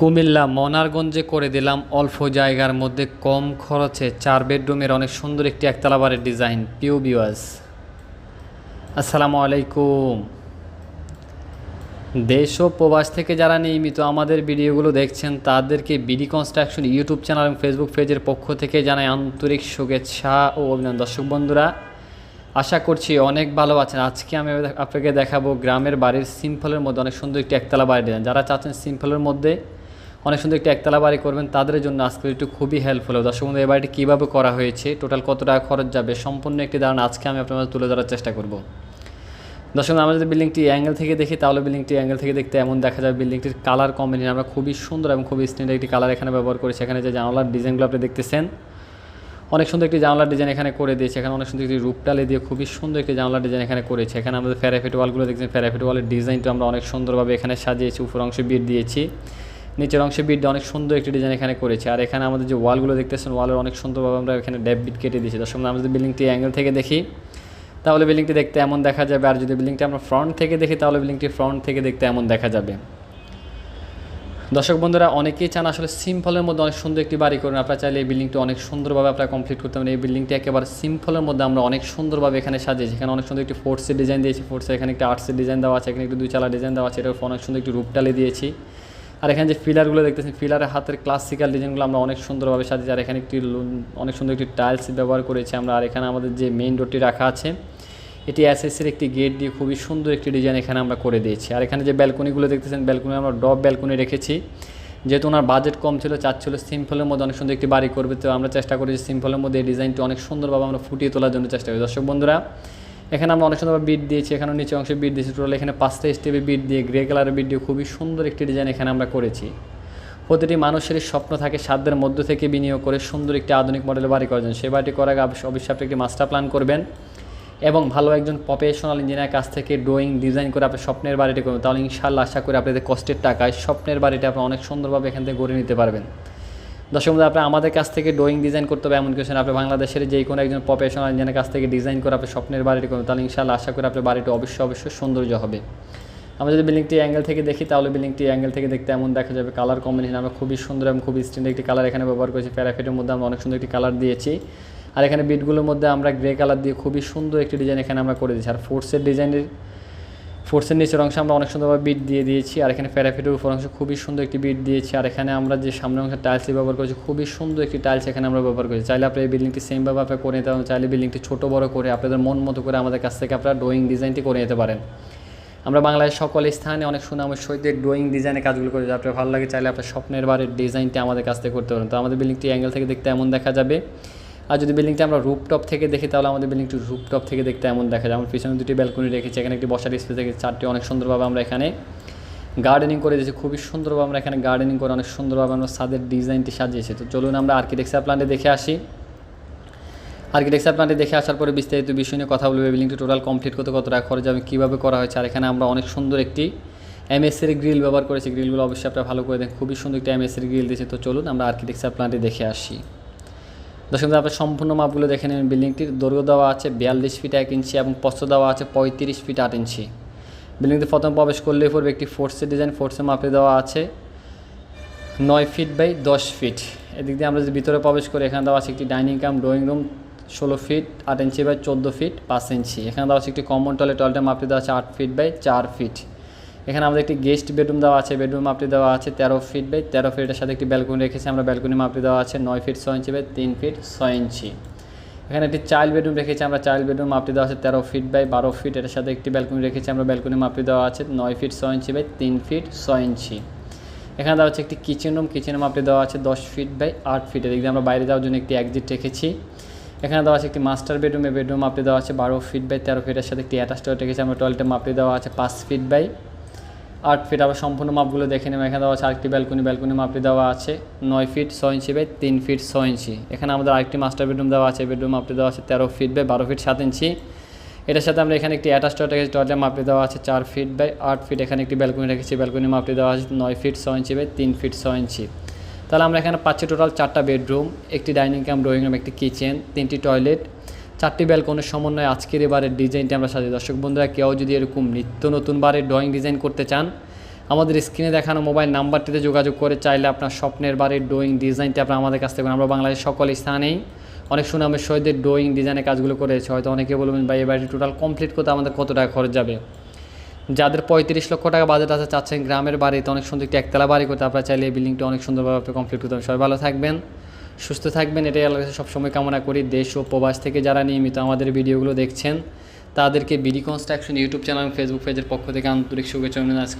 কুমিল্লা মনারগঞ্জে করে দিলাম অল্প জায়গার মধ্যে কম খরচে চার বেডরুমের অনেক সুন্দর একটি একতলা বাড়ির ডিজাইন পিউ বিওয়াস আসসালামু আলাইকুম। দেশ ও প্রবাস থেকে যারা নিয়মিত আমাদের ভিডিওগুলো দেখছেন, তাদেরকে বিডি কনস্ট্রাকশন ইউটিউব চ্যানেল এবং ফেসবুক পেজের পক্ষ থেকে জানাই আন্তরিক শুভেচ্ছা ও অভিনন্দন। দর্শক বন্ধুরা, আশা করছি অনেক ভালো আছেন। আজকে আমি আপনাকে দেখাবো গ্রামের বাড়ির সিম্পলের মধ্যে অনেক সুন্দর একটি একতলা বাড়ি ডিজাইন যারা চাচ্ছেন সিম্পলের মধ্যে অনেক সুন্দর একটি একতলা বাড়ি করবেন, তাদের জন্য আজকে একটু খুবই হেল্পফুল হবে। দর্শক বন্ধু এই বাড়িটি কীভাবে করা হয়েছে টোটাল কত টাকা খরচ যাবে, সম্পূর্ণ একটি ধারণা আজকে আমি আপনার তুলে ধরার চেষ্টা করব। দর্শক আমরা যদি বিল্ডিংটি অ্যাঙ্গেল থেকে দেখি, তাহলে বিল্ডিংটি অ্যাঙ্গেল থেকে দেখতে এমন দেখা যায়, বিল্ডিংটির কালার কম্বিনেশন আমরা খুবই সুন্দর এবং খুবই স্ট্যান্ডার্ড একটি কালার এখানে ব্যবহার করেছি। এখানে যে জানালার ডিজাইনগুলো আপনি দেখতেছেন, অনেক সুন্দর একটি জানলার ডিজাইন এখানে করে দিয়েছে। এখানে অনেক সুন্দর একটি রূপটালে দিয়ে খুবই সুন্দর একটি জানলার ডিজাইন এখানে করেছে। এখানে আমাদের ফ্যারাফিট ওয়ালগুলো দেখছেন ফ্যারাফিট ওয়ালের ডিজাইনটা আমরা অনেক সুন্দরভাবে এখানে সাজিয়েছি, উপর অংশে বিট দিয়েছি। নিচের অংশে বিট দিয়ে অনেক সুন্দর একটি ডিজাইন এখানে করেছে। আর এখানে আমাদের যে ওয়ালগুলো দেখতেছেন ওয়ালের অনেক সুন্দরভাবে আমরা এখানে ড্যাপ বিট কেটে দিয়েছি। দর্শক আমরা যদি বিল্ডিংটি অ্যাঙ্গেল থেকে দেখি, তাহলে বিল্ডিংটি দেখতে এমন দেখা যাবে। আর যদি বিল্ডিংটি আমরা ফ্রন্ট থেকে দেখি, তাহলে বিল্ডিংটি ফ্রন্ট থেকে দেখতে এমন দেখা যাবে। দর্শক বন্ধুরা, অনেকেই চান আসলে সিম্পলের মধ্যে অনেক সুন্দর একটি বাড়ি করুন। আপনারা চাইলে এই বিল্ডিংটি অনেক সুন্দরভাবে আপনারা কমপ্লিট করতে পারেন। এই বিল্ডিংটি একেবারে সিম্পলের মধ্যে আমরা অনেক সুন্দরভাবে এখানে সাজিয়েছি। এখানে অনেক সুন্দর একটি ফোর্সের ডিজাইন দিয়েছি। ফোর্সে এখানে একটি আর্টসের ডিজাইন দেওয়া আছে। এখানে একটি দুই চালা ডিজাইন দেওয়া আছে। এটার অনেক সুন্দর একটি রূপটালে দিয়েছি। আর এখানে যে ফিলারগুলো দেখতেছেন ফিলারের হাতের ক্লাসিক্যাল ডিজাইনগুলো আমরা অনেক সুন্দরভাবে সাজিয়েছি। আর এখানে একটি অনেক সুন্দর একটি টাইলস ব্যবহার করেছি আমরা। আর এখানে আমাদের যে মেইন ডোরটি রাখা আছে, এটি এসএসসির একটি গেট দিয়ে খুবই সুন্দর একটি ডিজাইন এখানে আমরা করে দিয়েছি। আর এখানে যে ব্যালকনিগুলো দেখতেছেন ব্যালকনি আমরা ডব ব্যালকনি রেখেছি। যেহেতু ওনার বাজেট কম ছিল, চাচ্ছিল সিম্পলের মধ্যে অনেক সুন্দর একটি বাড়ি করবে, তো আমরা চেষ্টা করেছি সিম্পলের মধ্যে এই ডিজাইনটি অনেক সুন্দরভাবে আমরা ফুটিয়ে তোলার জন্য চেষ্টা করি। দর্শক বন্ধুরা এখানে আমরা অনেক সুন্দরভাবে বিট দিয়েছি, এখানে নিচে অংশে বিট দিয়েছি টোটাল এখানে পাঁচটা স্টেপে বিট দিয়ে গ্রে কালারের বিট দিয়ে খুবই সুন্দর একটি ডিজাইন এখানে আমরা করেছি। প্রতিটি মানুষেরই স্বপ্ন থাকে সাধ্যের মধ্য থেকে বিনিয়োগ করে সুন্দর একটি আধুনিক মডেল বাড়ি করার জন্য। সে বাড়িটি করার আগে অবশ্যই আপনি একটি মাস্টার প্ল্যান করবেন এবং ভালো একজন প্রফেশনাল ইঞ্জিনিয়ার কাছ থেকে ড্রয়িং ডিজাইন করে আপনি স্বপ্নের বাড়িটি করবেন। তাহলে ইনশাল্লাহ আশা করি আপনাদের কষ্টের টাকায় স্বপ্নের বাড়িটা আপনি অনেক সুন্দরভাবে এখান থেকে গড়ে নিতে পারবেন। বন্ধু, আপনি আমাদের কাছ থেকে ড্রয়িং ডিজাইন করতে হবে এমন কিছু না আপনি বাংলাদেশের যে কোনো একজন প্রফেশনাল ইঞ্জিনিয়ার কাছ থেকে ডিজাইন করে আপনি স্বপ্নের বাড়িটি করবেন তাহলে ইনশাল্লাহ আশা করি আপনার বাড়িটি অবশ্যই অবশ্যই সৌন্দর্য হবে। আমরা যদি বিল্ডিংটি অ্যাঙ্গেল থেকে দেখি তাহলে বিল্ডিংটি অ্যাঙ্গেল থেকে দেখতে এমন দেখা যাবে কালার কম্বিনেশন আমরা খুবই সুন্দর এবং খুবই স্ট্যান্ডার্ড একটি কালার এখানে ব্যবহার করেছি প্যারাফিটের মধ্যে আমরা অনেক সুন্দর একটি কালার দিয়েছি। আর এখানে বিটগুলোর মধ্যে আমরা গ্রে কালার দিয়ে খুবই সুন্দর একটি ডিজাইন এখানে আমরা করে দিয়েছি। আর ফোর্সের ডিজাইনের ফোর্সের নিচের অংশে আমরা অনেক সুন্দরভাবে বিট দিয়ে দিয়েছি, আর এখানে প্যারাফিটের উপর অংশে খুবই সুন্দর একটি বিট দিয়েছি, আর এখানে আমরা যে সামনের অংশে টাইলস ব্যবহার করেছি, খুবই সুন্দর একটি টাইলস এখানে আমরা ব্যবহার করেছি। চাইলে আপনি এই বিল্ডিংটি সেমভাবে আপনি করে নিতে পারেন, চাইলে বিল্ডিংটি ছোটো, বড় করে আপনাদের মন মতো করে আমাদের কাছ থেকে আপনারা ড্রয়িং ডিজাইনটি করে নিতে পারেন। আমরা বাংলাদেশের সকল স্থানে অনেক সুনামের সহিত ড্রয়িং ডিজাইনের কাজগুলো করি আপনার ভালো লাগে চাইলে আপনার স্বপ্নের বাড়ির ডিজাইনটি আমাদের কাছ থেকে করতে পারেন। তো আমাদের বিল্ডিংটি অ্যাঙ্গেল থেকে দেখতে এমন দেখা যাবে। আর যদি বিল্ডিংটা আমরা রুপটপ থেকে দেখি, তাহলে আমাদের বিল্ডিংটি রুপটপ থেকে দেখতে এমন দেখা যায়। আমার পিছনে দুটি ব্যালকনি রেখেছি, এখানে একটি বসার স্পেস থেকে চারটি অনেক সুন্দরভাবে আমরা এখানে গার্ডেনিং করে দিয়েছি। খুবই সুন্দরভাবে আমরা এখানে গার্ডেনিং করে অনেক সুন্দরভাবে আমরা ছাদের ডিজাইনটি সাজিয়েছি। তো চলুন আমরা আর্কিটেকচার প্ল্যানটি দেখে আসি। আর্কিটেকচার প্ল্যানটি দেখে আসার পরে বিস্তারিত বিষয় নিয়ে কথা বলবে। বিল্ডিংটি টোটাল কমপ্লিট করতে কত টাকা খরচ হবে, কীভাবে করা হয়েছে, আর এখানে আমরা অনেক সুন্দর একটি এমএসের গ্রিল ব্যবহার করেছি। গ্রিলগুলো অবশ্যই আপনারা ভালো করে দেখেন। খুবই সুন্দর একটি এমএসের গ্রিল দিয়েছে। তো চলুন আমরা আর্কিটেকচার প্ল্যানটি দেখে আসি। দর্শক আপনার সম্পূর্ণ মাপগুলো দেখে নেবেন। বিল্ডিংটির দৈর্ঘ্য দেওয়া আছে বিয়াল্লিশ ফিট এক ইঞ্চি এবং প্রস্থ দেওয়া আছে পঁয়ত্রিশ ফিট আট ইঞ্চি। বিল্ডিংতে প্রথম প্রবেশ করলে পড়বে একটি ফোর্সের ডিজাইন ফোর্সের মাপে দেওয়া আছে নয় ফিট বাই দশ ফিট। এদিক দিয়ে আমরা যদি ভিতরে প্রবেশ করি, এখানে দেওয়া আছে একটি ডাইনিং কাম, ড্রয়িং রুম ষোলো ফিট, আট ইঞ্চি বাই চোদ্দ ফিট, পাঁচ ইঞ্চি। এখানে দেওয়া আছে একটি কমন টয়লেট টয়লেটের মাপটি দেওয়া আছে আট ফিট বাই চার ফিট। এখানে আমাদের একটি গেস্ট বেডরুম দেওয়া আছে বেডরুম মাপটি দেওয়া আছে তেরো ফিট বাই তেরো ফিটের সাথে একটি ব্যালকনি রেখেছি, আমরা ব্যালকনি মাপটি দেওয়া আছে নয় ফিট ছয় ইঞ্চি বাই তিন ফিট ছয় ইঞ্চি এখানে একটি চাইল্ড বেডরুম রেখেছি, আমরা চাইল্ড বেডরুম মাপটি দেওয়া আছে তেরো ফিট বাই বারো ফিট এটার সাথে একটি ব্যালকনি রেখেছি, আমরা ব্যালকনি মাপটি দেওয়া আছে নয় ফিট ছয় ইঞ্চি বাই তিন ফিট ছয় ইঞ্চি এখানে দেওয়া হচ্ছে একটি কিচেন রুম কিচেনের মাপটি দেওয়া আছে দশ ফিট বাই আট ফিট এদিক আমরা বাইরে যাওয়ার জন্য একটি এক্সিট রেখেছি। এখানে দেওয়া আছে একটি মাস্টার বেডরুমে বেডরুম মাপটি দেওয়া আছে বারো ফিট বাই তেরো ফিটের সাথে একটি অ্যাটাচ টয়লেট রেখেছি, আমরা টয়লেটের মাপটি দেওয়া আছে পাঁচ ফিট বাই আট ফিট আবার সম্পূর্ণ মাপগুলো দেখে নেব এখানে দেওয়া আছে আরেকটি ব্যালকনি ব্যালকনি মাপটি দেওয়া আছে নয় ফিট ছয় ইঞ্চি বাই তিন ফিট ছয় ইঞ্চি। এখানে আমাদের আরেকটি মাস্টার বেডরুম দেওয়া আছে বেডরুম মাপটি দেওয়া আছে তেরো ফিট বাই বারো ফিট সাত ইঞ্চি। এটার সাথে আমরা এখানে একটি অ্যাটাচ টয়লেট রেখেছি টয়লেটের মাপটি দেওয়া আছে চার ফিট বাই আট ফিট। এখানে একটি ব্যালকনি রেখেছি ব্যালকনি মাপটি দেওয়া আছে নয় ফিট ছয় ইঞ্চি বাই তিন ফিট ছয় ইঞ্চি। তাহলে আমরা এখানে পাচ্ছি টোটাল চারটা বেডরুম একটি ডাইনিং কাম ড্রয়িং রুম একটি কিচেন তিনটি টয়লেট চারটি ব্যালকনির সমন্বয়ে আজকের এবারের ডিজাইনটি আমরা সাজাই দর্শক বন্ধুরা, কেউ যদি এরকম নিত্য নতুন বারের ড্রয়িং ডিজাইন করতে চান, আমাদের স্ক্রিনে দেখানো মোবাইল নাম্বারটিতে যোগাযোগ করে চাইলে আপনার স্বপ্নের বাড়ির ড্রয়িং ডিজাইনটি আপনার আমাদের কাছ থেকে আমরা বাংলাদেশের সকল স্থানেই অনেক সুনামের সহিত ড্রয়িং ডিজাইনের কাজগুলো করেছে। হয়তো অনেকে বলবেন, ভাই, এই বাড়িটি টোটাল কমপ্লিট করতে আমাদের কত টাকা খরচ যাবে? যাদের পঁয়ত্রিশ লক্ষ টাকা বাজেট আছে, চাচ্ছেন গ্রামের বাড়িতে অনেক সুন্দর একটি একতলা বাড়ি করতে। আপনারা চাইলে এই বিল্ডিংটি অনেক সুন্দরভাবে কমপ্লিট করতে হবে সবাই ভালো থাকবেন। সুস্থ থাকবেন, এটাই আল্লাহ কাছে সবসময় কামনা করি। দেশ ও প্রবাস থেকে যারা নিয়মিত আমাদের ভিডিওগুলো দেখছেন, তাদেরকে BD construction YouTube channel Facebook পেজের পক্ষ থেকে আন্তরিক শুভেচ্ছা আজকে